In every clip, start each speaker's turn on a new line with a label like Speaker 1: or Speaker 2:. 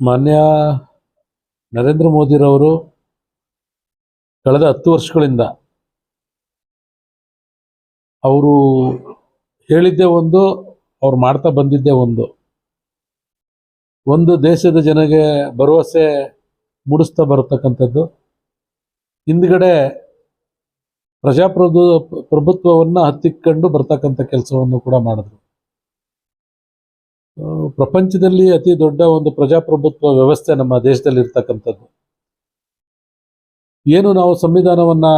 Speaker 1: ಮಾನ್ಯ ನರೇಂದ್ರ ಮೋದಿರವರು ಕಳೆದ ಹತ್ತು ವರ್ಷಗಳಿಂದ ಅವರು ಹೇಳಿದ್ದೇ ಒಂದು, ಅವ್ರು ಮಾಡ್ತಾ ಬಂದಿದ್ದೇ ಒಂದು. ಒಂದು ದೇಶದ ಜನಗೆ ಭರವಸೆ ಮೂಡಿಸ್ತಾ ಬರತಕ್ಕಂಥದ್ದು. ಹಿಂದ್ಗಡೆ ಪ್ರಜಾಪ್ರಭು, ಪ್ರಭುತ್ವವನ್ನು ಹತ್ತಿಕ್ಕೊಂಡು ಬರ್ತಕ್ಕಂಥ ಕೆಲಸವನ್ನು ಕೂಡ ಮಾಡಿದ್ರು. ಪ್ರಪಂಚದಲ್ಲಿ ಅತಿ ದೊಡ್ಡ ಒಂದು ಪ್ರಜಾಪ್ರಭುತ್ವ ವ್ಯವಸ್ಥೆ ನಮ್ಮ ದೇಶದಲ್ಲಿ ಇರ್ತಕ್ಕಂಥದ್ದು. ಏನು ನಾವು ಸಂವಿಧಾನವನ್ನ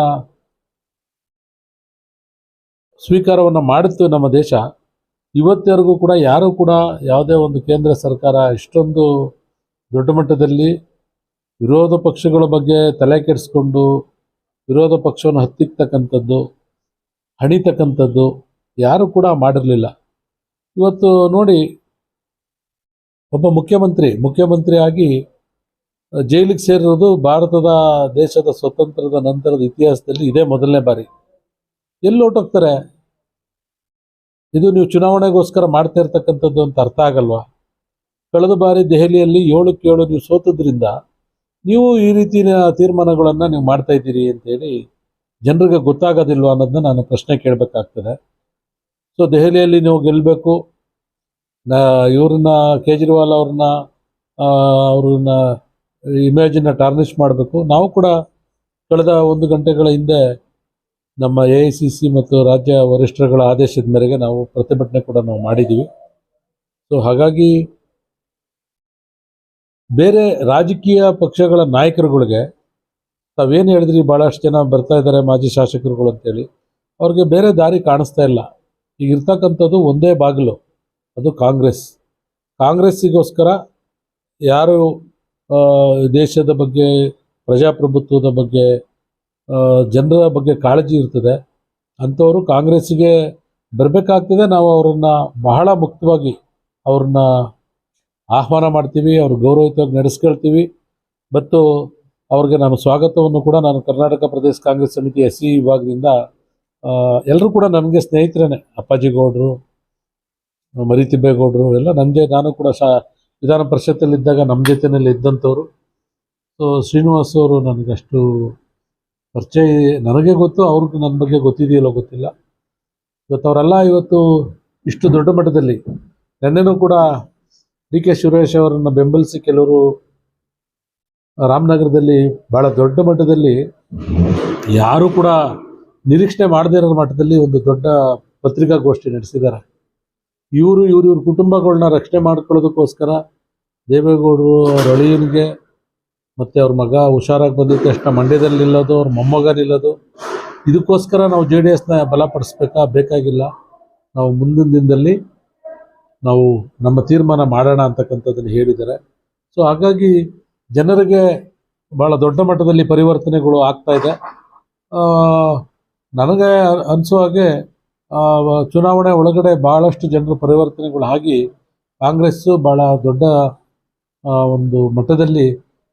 Speaker 1: ಸ್ವೀಕಾರವನ್ನ ಮಾಡುತ್ತೆ ನಮ್ಮ ದೇಶ, ಇವತ್ತಿವರೆಗೂ ಕೂಡ ಯಾರು ಕೂಡ ಯಾವುದೇ ಒಂದು ಕೇಂದ್ರ ಸರ್ಕಾರ ಇಷ್ಟೊಂದು ದೊಡ್ಡ ಮಟ್ಟದಲ್ಲಿ ವಿರೋಧ ಪಕ್ಷಗಳ ಬಗ್ಗೆ ತಲೆ ಕೆಡಿಸ್ಕೊಂಡು ವಿರೋಧ ಪಕ್ಷವನ್ನು ಹತ್ತಿಕ್ತಕ್ಕಂಥದ್ದು, ಹಣಿತಕ್ಕಂಥದ್ದು ಯಾರು ಕೂಡ ಮಾಡಿರಲಿಲ್ಲ. ಇವತ್ತು ನೋಡಿ ಒಬ್ಬ ಮುಖ್ಯಮಂತ್ರಿ ಮುಖ್ಯಮಂತ್ರಿ ಆಗಿ ಜೈಲಿಗೆ ಸೇರಿರೋದು ಭಾರತದ ದೇಶದ ಸ್ವತಂತ್ರದ ನಂತರದ ಇತಿಹಾಸದಲ್ಲಿ ಇದೇ ಮೊದಲನೇ ಬಾರಿ. ಎಲ್ಲಿ ಹೊಟ್ಟೋಗ್ತಾರೆ ಇದು ನೀವು ಚುನಾವಣೆಗೋಸ್ಕರ ಮಾಡ್ತಾ ಇರ್ತಕ್ಕಂಥದ್ದು ಅಂತ ಅರ್ಥ ಆಗಲ್ವಾ? ಕಳೆದ ಬಾರಿ ದೆಹಲಿಯಲ್ಲಿ ಏಳಕ್ಕೆ ಏಳು ನೀವು ಸೋತದ್ರಿಂದ ನೀವು ಈ ರೀತಿಯ ತೀರ್ಮಾನಗಳನ್ನು ನೀವು ಮಾಡ್ತಾ ಇದ್ದೀರಿ ಅಂತೇಳಿ ಜನರಿಗೆ ಗೊತ್ತಾಗೋದಿಲ್ವಾ ಅನ್ನೋದನ್ನ ನಾನು ಪ್ರಶ್ನೆ ಕೇಳಬೇಕಾಗ್ತದೆ. ಸೊ, ದೆಹಲಿಯಲ್ಲಿ ನೀವು ಗೆಲ್ಲಬೇಕು ಇವ್ರನ್ನ ಕೇಜ್ರಿವಾಲ್ ಅವ್ರನ್ನ ಅವ್ರನ್ನ ಇಮೇಜನ್ನ ಟಾರ್ನಿಷ್ ಮಾಡಬೇಕು. ನಾವು ಕೂಡ ಕಳೆದ ಒಂದು ಗಂಟೆಗಳ ಹಿಂದೆ ನಮ್ಮ ಎ ಮತ್ತು ರಾಜ್ಯ ವರಿಷ್ಠರುಗಳ ಆದೇಶದ ಮೇರೆಗೆ ನಾವು ಪ್ರತಿಭಟನೆ ಕೂಡ ನಾವು ಮಾಡಿದ್ದೀವಿ ಸೊ ಹಾಗಾಗಿ ಬೇರೆ ರಾಜಕೀಯ ಪಕ್ಷಗಳ ನಾಯಕರುಗಳಿಗೆ ತಾವೇನು ಹೇಳಿದ್ರಿ ಭಾಳಷ್ಟು ಜನ ಬರ್ತಾ ಇದ್ದಾರೆ ಮಾಜಿ ಶಾಸಕರುಗಳು ಅಂತೇಳಿ. ಅವ್ರಿಗೆ ಬೇರೆ ದಾರಿ ಕಾಣಿಸ್ತಾ ಇಲ್ಲ. ಈಗ ಇರ್ತಕ್ಕಂಥದ್ದು ಒಂದೇ ಬಾಗಿಲು. ಅದು ಕಾಂಗ್ರೆಸ್. ಕಾಂಗ್ರೆಸ್ಸಿಗೋಸ್ಕರ ಯಾರು ದೇಶದ ಬಗ್ಗೆ, ಪ್ರಜಾಪ್ರಭುತ್ವದ ಬಗ್ಗೆ ಜನರ ಬಗ್ಗೆ ಕಾಳಜಿ ಇರ್ತದೆ, ಅಂಥವರು ಕಾಂಗ್ರೆಸ್ಸಿಗೆ ಬರಬೇಕಾಗ್ತದೆ. ನಾವು ಅವರನ್ನು ಬಹಳ ಮುಕ್ತವಾಗಿ ಅವ್ರನ್ನ ಆಹ್ವಾನ ಮಾಡ್ತೀವಿ, ಅವ್ರ ಗೌರವಯುತವಾಗಿ ನಡೆಸ್ಕೊಳ್ತೀವಿ. ಮತ್ತು ಅವ್ರಿಗೆ ನಾನು ಸ್ವಾಗತವನ್ನು ಕೂಡ ನಾನು ಕರ್ನಾಟಕ ಪ್ರದೇಶ ಕಾಂಗ್ರೆಸ್ ಸಮಿತಿ ಎಸ್ ಸಿ ವಿಭಾಗದಿಂದ ಎಲ್ಲರೂ ಕೂಡ ನಮಗೆ ಸ್ನೇಹಿತರೇ ಅಪ್ಪಾಜಿ ಗೌಡ್ರು ಮರಿತಿಬ್ಬೇಗೌಡರು ಎಲ್ಲ ನನಗೆ ನಾನು ಕೂಡ ಶಾ ವಿಧಾನ ಪರಿಷತ್ತಲ್ಲಿದ್ದಾಗ ನಮ್ಮ ಜೊತೆಯಲ್ಲಿ ಇದ್ದಂಥವ್ರು. ಸೊ ಶ್ರೀನಿವಾಸ್ ಅವರು ನನಗಷ್ಟು ಪರಿಚಯ, ನನಗೆ ಗೊತ್ತು, ಅವ್ರಿಗೆ ನನ್ನ ಬಗ್ಗೆ ಗೊತ್ತಿದೆಯಲ್ಲೋ ಗೊತ್ತಿಲ್ಲ. ಇವತ್ತು ಅವರೆಲ್ಲ ಇವತ್ತು ಇಷ್ಟು ದೊಡ್ಡ ಮಟ್ಟದಲ್ಲಿ, ನೆನ್ನೆನೂ ಕೂಡ ಡಿ ಕೆ ಸುರೇಶ್ ಅವರನ್ನು ಬೆಂಬಲಿಸಿ ಕೆಲವರು ರಾಮನಗರದಲ್ಲಿ ಭಾಳ ದೊಡ್ಡ ಮಟ್ಟದಲ್ಲಿ ಯಾರು ಕೂಡ ನಿರೀಕ್ಷಣೆ ಮಾಡದೇ ಇರೋ ಮಟ್ಟದಲ್ಲಿ ಒಂದು ದೊಡ್ಡ ಪತ್ರಿಕಾಗೋಷ್ಠಿ ನಡೆಸಿದ್ದಾರೆ. ಇವರು ಇವ್ರ ಇವ್ರ ಕುಟುಂಬಗಳನ್ನ ರಕ್ಷಣೆ ಮಾಡ್ಕೊಳ್ಳೋದಕ್ಕೋಸ್ಕರ ದೇವೇಗೌಡರು ಅವ್ರ ಅಳಿಯನಿಗೆ ಮತ್ತು ಅವ್ರ ಮಗ ಹುಷಾರಾಗಿ ಬಂದಿದ್ದ ತಕ್ಷಣ ಮಂಡ್ಯದಲ್ಲಿ ನಿಲ್ಲೋದು, ಅವ್ರ ಮೊಮ್ಮಗ ನಿಲ್ಲೋದು. ಇದಕ್ಕೋಸ್ಕರ ನಾವು ಜೆ ಡಿ ಎಸ್ನ ಬಲಪಡಿಸ್ಬೇಕಾ? ಬೇಕಾಗಿಲ್ಲ. ನಾವು ಮುಂದಿನ ದಿನದಲ್ಲಿ ನಾವು ನಮ್ಮ ತೀರ್ಮಾನ ಮಾಡೋಣ ಅಂತಕ್ಕಂಥದ್ದನ್ನು ಹೇಳಿದ್ದಾರೆ. ಸೊ ಹಾಗಾಗಿ ಜನರಿಗೆ ಭಾಳ ದೊಡ್ಡ ಮಟ್ಟದಲ್ಲಿ ಪರಿವರ್ತನೆಗಳು ಆಗ್ತಾ ಇದೆ. ನನಗೆ ಅನಿಸೋ ಹಾಗೆ ಚುನಾವಣೆ ಒಳಗಡೆ ಬಹಳಷ್ಟು ಜನರು ಪರಿವರ್ತನೆಗಳು ಆಗಿ ಕಾಂಗ್ರೆಸ್ಸು ಭಾಳ ದೊಡ್ಡ ಒಂದು ಮಟ್ಟದಲ್ಲಿ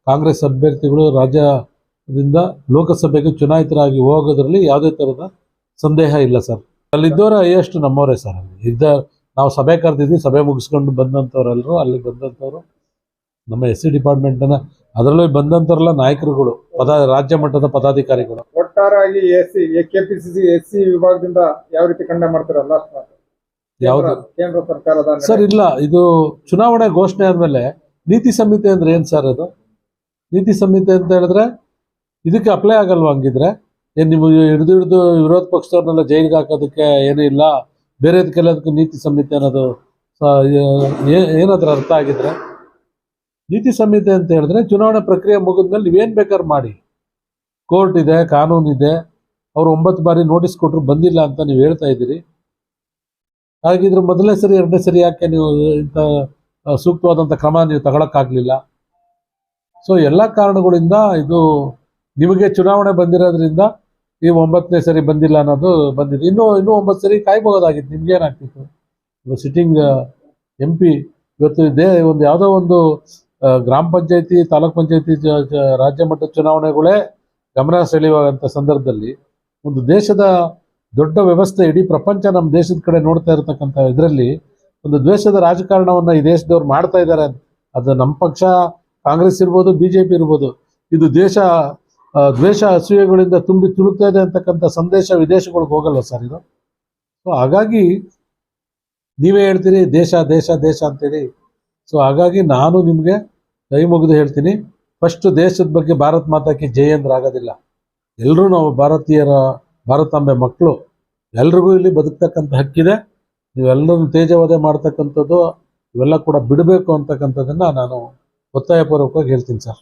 Speaker 1: ಕಾಂಗ್ರೆಸ್ ಅಭ್ಯರ್ಥಿಗಳು ರಾಜ್ಯದಿಂದ ಲೋಕಸಭೆಗೆ ಚುನಾಯಿತರಾಗಿ ಹೋಗೋದ್ರಲ್ಲಿ ಯಾವುದೇ ಥರದ ಸಂದೇಹ ಇಲ್ಲ ಸರ್. ಅಲ್ಲಿದ್ದವರ ಹೈಯೆಸ್ಟ್ ನಮ್ಮವರೇ ಸರ್ ಅಲ್ಲಿ. ಇದ್ದ, ನಾವು ಸಭೆ ಕರೆದಿದ್ವಿ, ಸಭೆ ಮುಗಿಸ್ಕೊಂಡು ಬಂದಂಥವ್ರೆಲ್ಲರೂ ಅಲ್ಲಿ ಬಂದಂಥವ್ರು ನಮ್ಮ ಎಸ್ ಸಿ ಡಿಪಾರ್ಟ್ಮೆಂಟನ್ನು, ಅದರಲ್ಲೂ ಬಂದಂಥವ್ರೆಲ್ಲ ನಾಯಕರುಗಳು, ಪದ, ರಾಜ್ಯ ಮಟ್ಟದ ಪದಾಧಿಕಾರಿಗಳು.
Speaker 2: ಒಟ್ಟಾರೆಯಾಗಿ S C KPCC S C ವಿಭಾಗದಿಂದ ಯಾವ ರೀತಿ ಖಂಡನೆ ಮಾಡ್ತಾರಲ್ಲ
Speaker 1: ಯಾವುದು?
Speaker 2: ಕೇಂದ್ರ ಸರ್ಕಾರದ
Speaker 1: ಸರ್ ಇಲ್ಲ ಇದು ಚುನಾವಣೆ ಘೋಷಣೆ ಆದಮೇಲೆ ನೀತಿ ಸಂಹಿತೆ ಅಂದ್ರೆ ಏನು ಸರ್ ಅದು? ನೀತಿ ಸಂಹಿತೆ ಅಂತ ಹೇಳಿದ್ರೆ ಇದಕ್ಕೆ ಅಪ್ಲೈ ಆಗಲ್ವಾ ಹಂಗಿದ್ರೆ? ಏನ್ ನಿಮಗೆ ಹಿಡಿದು ಹಿಡಿದು ವಿರೋಧ ಪಕ್ಷದವ್ರನ್ನೆಲ್ಲ ಜೈಲಿಗೆ ಹಾಕೋದಕ್ಕೆ ಏನೂ ಇಲ್ಲ ಬೇರೆದಕ್ಕೆಲ್ಲದಕ್ಕೂ ನೀತಿ ಸಂಹಿತೆ ಅನ್ನೋದು ಏನಾದ್ರೂ ಅರ್ಥ ಆಗಿದ್ರೆ? ನೀತಿ ಸಂಹಿತೆ ಅಂತ ಹೇಳಿದ್ರೆ ಚುನಾವಣೆ ಪ್ರಕ್ರಿಯೆ ಮುಗಿದ್ಮೇಲೆ ನೀವೇನ್ ಬೇಕಾದ್ರೂ ಮಾಡಿ. ಕೋರ್ಟ್ ಇದೆ, ಕಾನೂನು ಇದೆ. ಅವ್ರು ಒಂಬತ್ತು ಬಾರಿ ನೋಟಿಸ್ ಕೊಟ್ಟರು ಬಂದಿಲ್ಲ ಅಂತ ನೀವು ಹೇಳ್ತಾ ಇದ್ದೀರಿ. ಹಾಗಿದ್ರೆ ಮೊದಲನೇ ಸರಿ, ಎರಡನೇ ಸರಿ ಯಾಕೆ ನೀವು ಇಂಥ ಸೂಕ್ತವಾದಂಥ ಕ್ರಮ ನೀವು ತಗೊಳಕ್ಕಾಗಲಿಲ್ಲ? ಸೊ ಎಲ್ಲ ಕಾರಣಗಳಿಂದ ಇದು ನಿಮಗೆ ಚುನಾವಣೆ ಬಂದಿರೋದ್ರಿಂದ ನೀವು ಒಂಬತ್ತನೇ ಸರಿ ಬಂದಿಲ್ಲ ಅನ್ನೋದು ಬಂದಿದೆ. ಇನ್ನೂ ಇನ್ನೂ ಒಂಬತ್ತು ಸರಿ ಕಾಯ್ಬೋದಾಗಿತ್ತು. ನಿಮ್ಗೇನಾಗ್ತಿತ್ತು ಇವತ್ತು ಸಿಟ್ಟಿಂಗ್ ಎಂ ಪಿ ಇವತ್ತು ಇದೇ ಒಂದು ಯಾವುದೋ ಒಂದು ಗ್ರಾಮ ಪಂಚಾಯತಿ, ತಾಲೂಕ್ ಪಂಚಾಯತಿ ರಾಜ್ಯ ಮಟ್ಟದ ಚುನಾವಣೆಗಳೇ ಗಮನ ಸೆಳೆಯುವಂಥ ಸಂದರ್ಭದಲ್ಲಿ ಒಂದು ದೇಶದ ದೊಡ್ಡ ವ್ಯವಸ್ಥೆ ಇಡೀ ಪ್ರಪಂಚ ನಮ್ಮ ದೇಶದ ಕಡೆ ನೋಡ್ತಾ ಇರತಕ್ಕಂಥ ಇದರಲ್ಲಿ ಒಂದು ದ್ವೇಷದ ರಾಜಕಾರಣವನ್ನು ಈ ದೇಶದವ್ರು ಮಾಡ್ತಾ ಇದ್ದಾರೆ ಅದು ನಮ್ಮ ಪಕ್ಷ, ಕಾಂಗ್ರೆಸ್ ಇರ್ಬೋದು ಬಿ ಜೆ ಪಿ ಇರ್ಬೋದು. ಇದು ದೇಶ ದ್ವೇಷ ಅಸೂಯೆಗಳಿಂದ ತುಂಬಿ ತುಳುಕ್ತಾ ಇದೆ ಅಂತಕ್ಕಂಥ ಸಂದೇಶ ವಿದೇಶಗಳಿಗೆ ಹೋಗಲ್ಲ ಸರ್ ಇದು? ಸೊ ಹಾಗಾಗಿ ನೀವೇ ಹೇಳ್ತೀರಿ, ದೇಶ ದೇಶ ದೇಶ ಅಂತೇಳಿ. ಸೊ ಹಾಗಾಗಿ ನಾನು ನಿಮಗೆ ಕೈ ಮುಗಿದು ಹೇಳ್ತೀನಿ. ಫಸ್ಟ್ ದೇಶದ ಬಗ್ಗೆ ಭಾರತ್ ಮಾತಾಕಿ ಜಯ ಅಂದ್ರೆ ಆಗೋದಿಲ್ಲ. ಎಲ್ಲರೂ ನಾವು ಭಾರತೀಯರ ಭಾರತಾಂಬೆ ಮಕ್ಕಳು. ಎಲ್ರಿಗೂ ಇಲ್ಲಿ ಬದುಕ್ತಕ್ಕಂಥ ಹಕ್ಕಿದೆ. ನೀವೆಲ್ಲರೂ ತೇಜವಧೆ ಮಾಡ್ತಕ್ಕಂಥದ್ದು, ಇವೆಲ್ಲ ಕೂಡ ಬಿಡಬೇಕು ಅಂತಕ್ಕಂಥದ್ದನ್ನು ನಾನು ಒತ್ತಾಯಪೂರ್ವಕವಾಗಿ ಹೇಳ್ತೀನಿ ಸರ್.